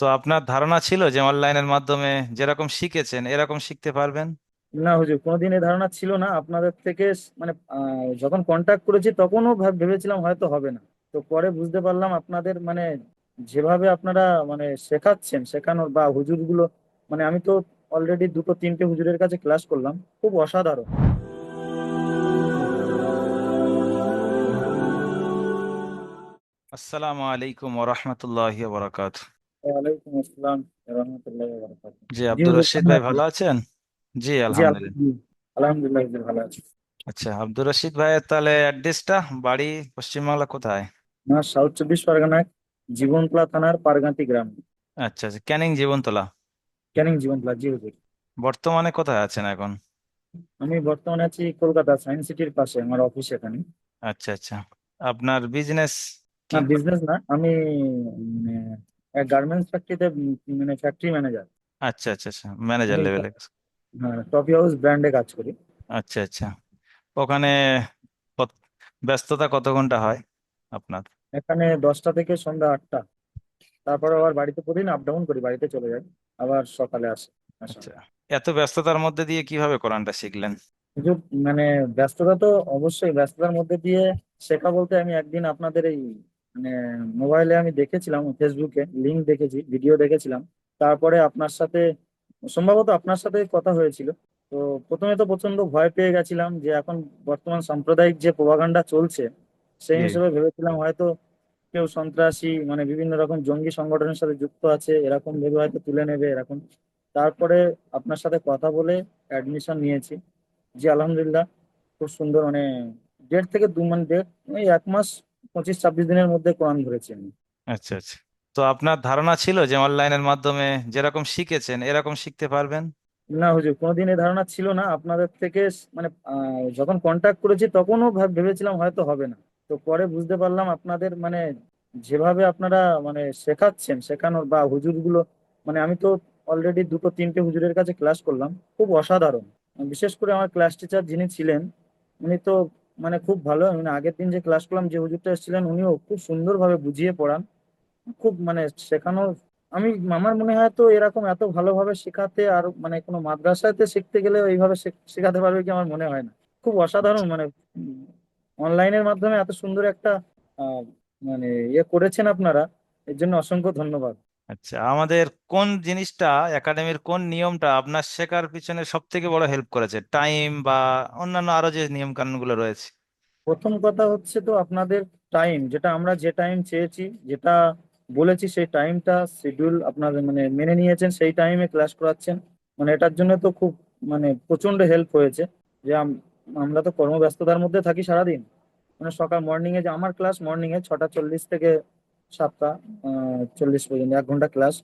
তো আপনার ধারণা ছিল যে অনলাইনের মাধ্যমে যেরকম শিখেছেন এরকম শিখতে পারবেন? না হুজুর কোনোদিন এই ধারণা ছিল না। আপনাদের থেকে মানে যখন কন্ট্যাক্ট করেছি তখনও ভাব- ভেবেছিলাম হয়তো হবে না। তো পরে বুঝতে পারলাম আপনাদের মানে যেভাবে আপনারা মানে শেখাচ্ছেন শেখানোর বা হুজুরগুলো মানে আমি তো অলরেডি দুটো তিনটে হুজুরের কাছে ক্লাস করলাম। খুব অসাধারণ। আসসালামু আলাইকুম ওরহমতুল্লাহি বরাকাত ওয়ালাইকুম আসসালাম রহমতুল্লাহ জি জি আব্দুর রশিদ ভাই ভালো আছেন? জি আলহামদুলিল্লাহ। আলহামদুলিল্লাহ। ভালো আছি। আচ্ছা আব্দুর রশিদ ভাইয়ের তাহলে অ্যাড্রেসটা? বাড়ি পশ্চিমবাংলা কোথায়? আমার সাউথ চব্বিশ পরগনায় জীবনতলা থানার পারগাঁতি গ্রাম। আচ্ছা আচ্ছা ক্যানিং জীবনতলা? ক্যানিং জীবনতলা জি হুজুর বর্তমানে কোথায় আছেন এখন? আমি বর্তমানে আছি কলকাতা সায়েন্স সিটির পাশে আমার অফিস এখানে। আচ্ছা আচ্ছা। আপনার বিজনেস কি? না বিজনেস না আমি মানে গার্মেন্টস ফ্যাক্টরিতে মানে ফ্যাক্টরি ম্যানেজার আচ্ছা আচ্ছা আচ্ছা ম্যানেজার লেভেলে হ্যাঁ টপি হাউস ব্র্যান্ডে কাজ করি। আচ্ছা আচ্ছা। ওখানে ব্যস্ততা কত ঘণ্টা হয় আপনার? এখানে দশটা থেকে সন্ধ্যা আটটা। তারপরে আবার বাড়িতে প্রতিদিন আপ ডাউন করি বাড়িতে চলে যাই। আবার সকালে আসি আচ্ছা এত ব্যস্ততার মধ্যে দিয়ে কীভাবে কোরআনটা শিখলেন? মানে ব্যস্ততা তো অবশ্যই ব্যস্ততার মধ্যে দিয়ে শেখা বলতে আমি একদিন আপনাদের এই মানে মোবাইলে আমি দেখেছিলাম ফেসবুকে লিঙ্ক দেখেছি ভিডিও দেখেছিলাম। তারপরে আপনার সাথে সম্ভবত আপনার সাথে কথা হয়েছিল। তো প্রথমে তো প্রচণ্ড ভয় পেয়ে গেছিলাম যে এখন বর্তমান সাম্প্রদায়িক যে প্রপাগান্ডা চলছে সেই হিসেবে ভেবেছিলাম হয়তো কেউ সন্ত্রাসী মানে বিভিন্ন রকম জঙ্গি সংগঠনের সাথে যুক্ত আছে এরকম ভেবে হয়তো তুলে নেবে এরকম। তারপরে আপনার সাথে কথা বলে অ্যাডমিশন নিয়েছি। জি আলহামদুলিল্লাহ খুব সুন্দর মানে দেড় থেকে দু মানে দেড় এক মাস পঁচিশ ছাব্বিশ দিনের মধ্যে কোরআন ধরেছি আমি। আচ্ছা আচ্ছা। তো আপনার ধারণা ছিল যে অনলাইনের মাধ্যমে যেরকম শিখেছেন এরকম শিখতে পারবেন? না হুজুর কোনোদিন এই ধারণা ছিল না। আপনাদের থেকে মানে আহ, যখন কন্ট্যাক্ট করেছি তখনও ভাব- ভেবেছিলাম হয়তো হবে না। তো পরে বুঝতে পারলাম আপনাদের মানে যেভাবে আপনারা মানে শেখাচ্ছেন শেখানোর বা হুজুরগুলো মানে আমি তো অলরেডি দুটো তিনটে হুজুরের কাছে ক্লাস করলাম। খুব অসাধারণ। বিশেষ করে আমার ক্লাস টিচার যিনি ছিলেন উনি তো মানে খুব ভালো। মানে আগের দিন যে ক্লাস করলাম, যে হুজুরটা এসেছিলেন, উনিও খুব সুন্দরভাবে বুঝিয়ে পড়ান। খুব মানে শেখানোর আমি, আমার মনে হয় তো এরকম এত ভালোভাবে শেখাতে আর মানে কোনো মাদ্রাসাতে শিখতে গেলে এইভাবে শেখাতে পারবে কি আমার মনে হয় না। খুব অসাধারণ মানে অনলাইনের মাধ্যমে এত সুন্দর একটা মানে ইয়ে করেছেন আপনারা, এর জন্য অসংখ্য ধন্যবাদ। আচ্ছা আমাদের কোন জিনিসটা, একাডেমির কোন নিয়মটা আপনার শেখার পিছনে সব থেকে বড় হেল্প করেছে? টাইম বা অন্যান্য আরও যে নিয়ম কানুনগুলো রয়েছে? প্রথম কথা হচ্ছে তো আপনাদের টাইম যেটা আমরা যে টাইম চেয়েছি, যেটা বলেছি সেই টাইমটা শিডিউল আপনাদের মানে মেনে নিয়েছেন, সেই টাইমে ক্লাস করাচ্ছেন। মানে এটার জন্য তো খুব মানে প্রচণ্ড হেল্প হয়েছে। যে আম- আমরা তো কর্মব্যস্ততার মধ্যে থাকি সারাদিন। মানে সকাল মর্নিং এ যে আমার ক্লাস মর্নিং এ ছটা চল্লিশ থেকে সাতটা চল্লিশ পর্যন্ত এক ঘণ্টা ক্লাস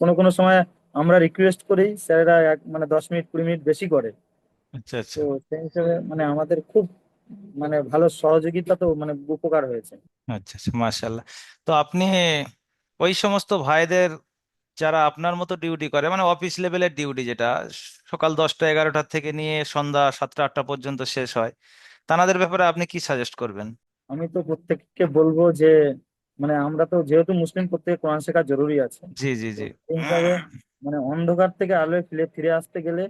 কোনো কোনো সময় আমরা রিকোয়েস্ট করি স্যারেরা এক মানে দশ মিনিট কুড়ি মিনিট বেশি করে। আচ্ছা আচ্ছা। তো সেই হিসেবে মানে আমাদের খুব মানে ভালো সহযোগিতা তো মানে উপকার হয়েছে। আচ্ছা আচ্ছা মাশাল্লাহ তো আপনি ওই সমস্ত ভাইদের যারা আপনার মতো ডিউটি করে মানে অফিস লেভেলের ডিউটি যেটা সকাল দশটা এগারোটা থেকে নিয়ে সন্ধ্যা সাতটা আটটা পর্যন্ত শেষ হয় তাদের ব্যাপারে আপনি কি সাজেস্ট করবেন? আমি তো প্রত্যেককে বলব যে মানে আমরা তো যেহেতু মুসলিম প্রত্যেকে কোরআন শেখা জরুরি আছে। জি জি জি। সেই হিসাবে মানে অন্ধকার থেকে আলোয় ফিরে ফিরে আসতে গেলে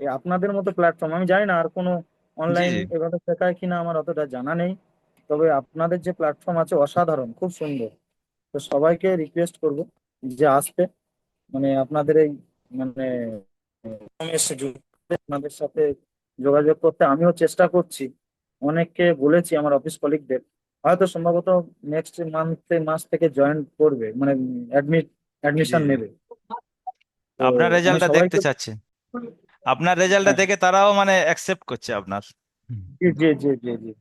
এই আপনাদের মতো প্ল্যাটফর্ম আমি জানি না আর কোনো অনলাইন জি এভাবে শেখায় কিনা আমার অতটা জানা নেই। তবে আপনাদের যে প্ল্যাটফর্ম আছে অসাধারণ খুব সুন্দর। তো সবাইকে রিকোয়েস্ট করব যে আসতে। মানে আপনাদের এই মানে আপনাদের সাথে যোগাযোগ করতে আমিও চেষ্টা করছি। অনেককে বলেছি আমার অফিস কলিগদের হয়তো সম্ভবত নেক্সট মান্থে মাস থেকে জয়েন করবে মানে অ্যাডমিট অ্যাডমিশন নেবে। আপনার রেজাল্টটা দেখতে সবাইকে চাচ্ছে। আপনার রেজাল্টটা হ্যাঁ। দেখে তারাও মানে অ্যাকসেপ্ট করছে আপনার। জি জি জি জি জি।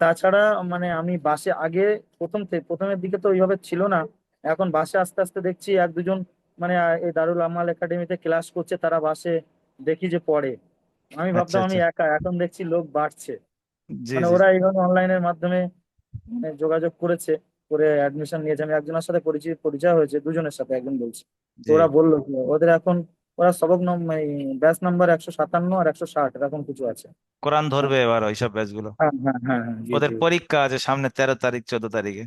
তাছাড়া মানে আমি বাসে আগে প্রথম থেকে প্রথমের দিকে তো ওইভাবে ছিল না। এখন বাসে আস্তে আস্তে দেখছি এক দুজন মানে এই দারুল আমাল একাডেমিতে ক্লাস করছে তারা বাসে দেখি যে পড়ে। আমি আচ্ছা ভাবতাম আমি আচ্ছা। একা এখন দেখছি লোক বাড়ছে। মানে ওরা এইভাবে অনলাইনের মাধ্যমে মানে যোগাযোগ করেছে করে অ্যাডমিশন নিয়েছে। আমি একজনের সাথে পরিচয় পরিচয় হয়েছে দুজনের সাথে একজন বলছি। তো ওরা বলল ওদের এখন ওরা সবক ব্যাচ নাম্বার একশো সাতান্ন আর একশো ষাট এরকম কিছু আছে। কোরআন ধরবে এবার ওইসব ব্যাচগুলো? হ্যাঁ হ্যাঁ হ্যাঁ হ্যাঁ, ওদের পরীক্ষা আছে সামনে তেরো তারিখ চোদ্দ তারিখে।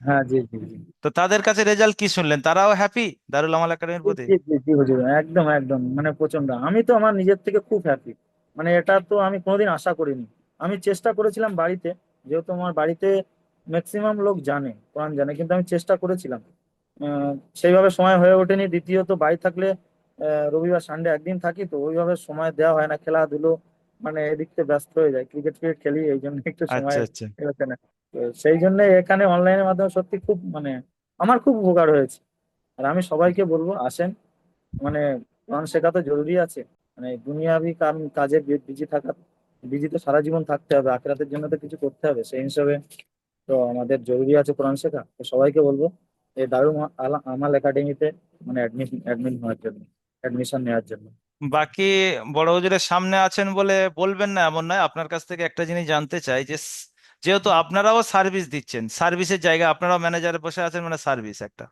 হ্যাঁ জি জি জি। তো তাদের কাছে রেজাল্ট কি শুনলেন? তারাও হ্যাপি দারুল আমাল একাডেমির প্রতি? একদম একদম মানে প্রচণ্ড আমি তো আমার নিজের থেকে খুব হ্যাপি মানে এটা তো আমি কোনোদিন আশা করিনি। আমি চেষ্টা করেছিলাম বাড়িতে যেহেতু আমার বাড়িতে ম্যাক্সিমাম লোক জানে কোরআন জানে কিন্তু আমি চেষ্টা করেছিলাম। সেইভাবে সময় হয়ে ওঠেনি। দ্বিতীয়ত বাড়ি থাকলে রবিবার সানডে একদিন থাকি তো ওইভাবে সময় দেওয়া হয় না। খেলাধুলো মানে এদিক থেকে ব্যস্ত হয়ে যায়। ক্রিকেট ফ্রিকেট খেলি এই জন্য একটু সময় আচ্ছা। আচ্ছা না তো সেই জন্য এখানে অনলাইনের মাধ্যমে সত্যি খুব মানে আমার খুব উপকার হয়েছে। আর আমি সবাইকে বলব আসেন। মানে কোরআন শেখা তো জরুরি আছে। মানে দুনিয়াবি কাজে বিজি থাকা বিজি তো সারা জীবন থাকতে হবে আখেরাতের জন্য তো কিছু করতে হবে সেই হিসাবে তো আমাদের জরুরি আছে কোরআন শেখা। তো সবাইকে বলব এই দারুল আমাল একাডেমিতে মানে অ্যাডমিশন অ্যাডমিট হওয়ার জন্য অ্যাডমিশন নেওয়ার জন্য। বাকি বড় হুজুরের সামনে আছেন বলে বলবেন না এমন নয়। আপনার কাছ থেকে একটা জিনিস জানতে চাই যে যেহেতু আপনারাও সার্ভিস দিচ্ছেন সার্ভিসের জায়গা আপনারাও ম্যানেজারে বসে আছেন মানে সার্ভিস একটা।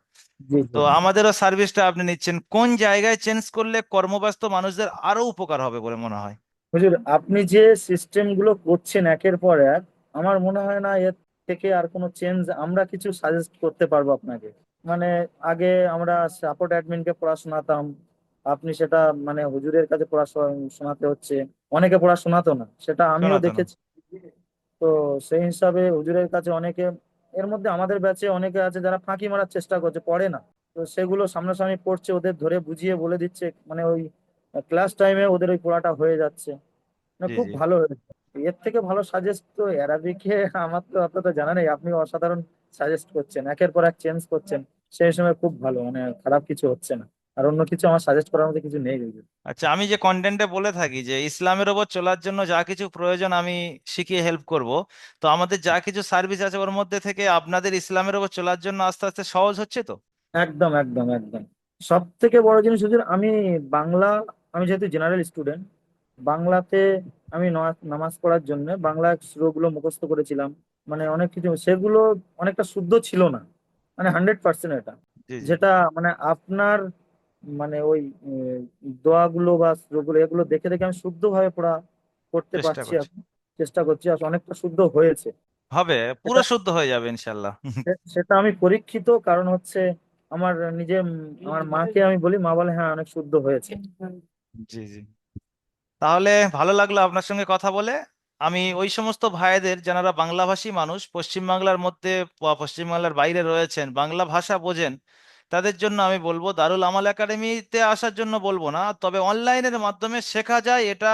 তো আমাদেরও সার্ভিসটা আপনি নিচ্ছেন। কোন জায়গায় চেঞ্জ করলে কর্মব্যস্ত মানুষদের আরও উপকার হবে বলে মনে হয়? হুজুর আপনি যে সিস্টেমগুলো করছেন একের পর এক আমার মনে হয় না এর থেকে আর কোনো চেঞ্জ আমরা কিছু সাজেস্ট করতে পারব আপনাকে। মানে আগে আমরা সাপোর্ট অ্যাডমিনকে পড়া শোনাতাম আপনি সেটা মানে হুজুরের কাছে পড়া শোনাতে হচ্ছে অনেকে পড়া শোনাতো না সেটা আমিও দেখেছি। তো সেই হিসাবে হুজুরের কাছে অনেকে এর মধ্যে আমাদের ব্যাচে অনেকে আছে যারা ফাঁকি মারার চেষ্টা করছে পড়ে না। তো সেগুলো সামনাসামনি পড়ছে ওদের ধরে বুঝিয়ে বলে দিচ্ছে মানে ওই ক্লাস টাইমে ওদের ওই পড়াটা হয়ে যাচ্ছে। না খুব ভালো হয়েছে। এর থেকে ভালো সাজেস্ট তো অ্যারাবিকে আমার তো অতটা জানা নেই আপনি অসাধারণ সাজেস্ট করছেন একের পর এক চেঞ্জ করছেন। সেই সময় খুব ভালো মানে খারাপ কিছু হচ্ছে না। আর অন্য কিছু আমার সাজেস্ট করার মতো কিছু নেই। আচ্ছা আমি যে কন্টেন্টে বলে থাকি যে ইসলামের ওপর চলার জন্য যা কিছু প্রয়োজন আমি শিখিয়ে হেল্প করব। তো আমাদের যা কিছু সার্ভিস আছে ওর মধ্যে থেকে আপনাদের ইসলামের ওপর চলার জন্য আস্তে আস্তে সহজ হচ্ছে তো? একদম একদম একদম। সব থেকে বড় জিনিস হচ্ছে আমি বাংলা আমি যেহেতু জেনারেল স্টুডেন্ট বাংলাতে আমি নমাজ নামাজ পড়ার জন্য বাংলা শ্লোকগুলো মুখস্থ করেছিলাম। মানে অনেক কিছু সেগুলো অনেকটা শুদ্ধ ছিল না। মানে হান্ড্রেড পার্সেন্ট এটা। যেটা মানে আপনার মানে ওই দোয়াগুলো বা শ্লোকগুলো এগুলো দেখে দেখে আমি শুদ্ধভাবে পড়া করতে পারছি চেষ্টা করছি আর অনেকটা শুদ্ধ হয়েছে। হবে পুরো শুদ্ধ হয়ে যাবে ইনশাল্লাহ সেটা আমি পরীক্ষিত কারণ হচ্ছে আমার নিজে আমার মাকে আমি বলি মা বলে হ্যাঁ অনেক শুদ্ধ হয়েছে। জি জি। তাহলে ভালো লাগল আপনার সঙ্গে কথা বলে। আমি ওই সমস্ত ভাইদের, যারা বাংলাভাষী মানুষ, পশ্চিমবাংলার মধ্যে বা পশ্চিমবাংলার বাইরে রয়েছেন, বাংলা ভাষা বোঝেন, তাদের জন্য আমি বলব, দারুল আমাল একাডেমিতে আসার জন্য বলব না, তবে অনলাইনের মাধ্যমে শেখা যায়, এটা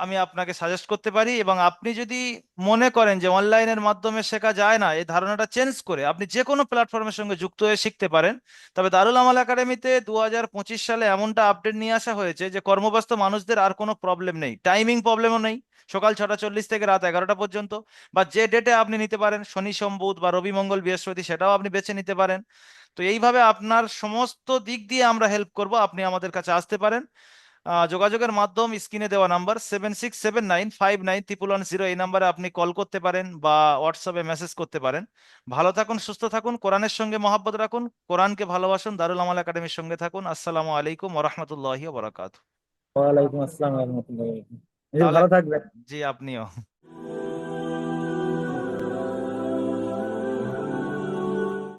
আমি আপনাকে সাজেস্ট করতে পারি এবং আপনি যদি মনে করেন যে অনলাইনের মাধ্যমে শেখা যায় না, এই ধারণাটা চেঞ্জ করে আপনি যে কোনো প্ল্যাটফর্মের সঙ্গে যুক্ত হয়ে শিখতে পারেন। তবে দারুল আমাল একাডেমিতে দু হাজার পঁচিশ সালে এমনটা আপডেট নিয়ে আসা হয়েছে যে কর্মব্যস্ত মানুষদের আর কোনো প্রবলেম নেই। টাইমিং প্রবলেমও নেই। সকাল ছটা চল্লিশ থেকে রাত এগারোটা পর্যন্ত বা যে ডেটে আপনি নিতে পারেন, শনি, সোম, বুধ বা রবি, মঙ্গল, বৃহস্পতি সেটাও আপনি বেছে নিতে পারেন। তো এইভাবে আপনার সমস্ত দিক দিয়ে আমরা হেল্প করব। আপনি আমাদের কাছে আসতে পারেন। যোগাযোগের মাধ্যম স্ক্রিনে দেওয়া number seven six seven nine five nine triple one zero এই নাম্বারে আপনি কল করতে পারেন বা হোয়াটসঅ্যাপে মেসেজ করতে পারেন। ভালো থাকুন সুস্থ থাকুন কোরআনের সঙ্গে মহাব্বত রাখুন কোরআনকে ভালোবাসুন দারুল আমাল একাডেমির সঙ্গে থাকুন। আসসালামু আলাইকুম ওরহমতুল্লাহি ওবরাকাত ওয়ালাইকুম আসসালাম ভালো থাকবেন। জি আপনিও।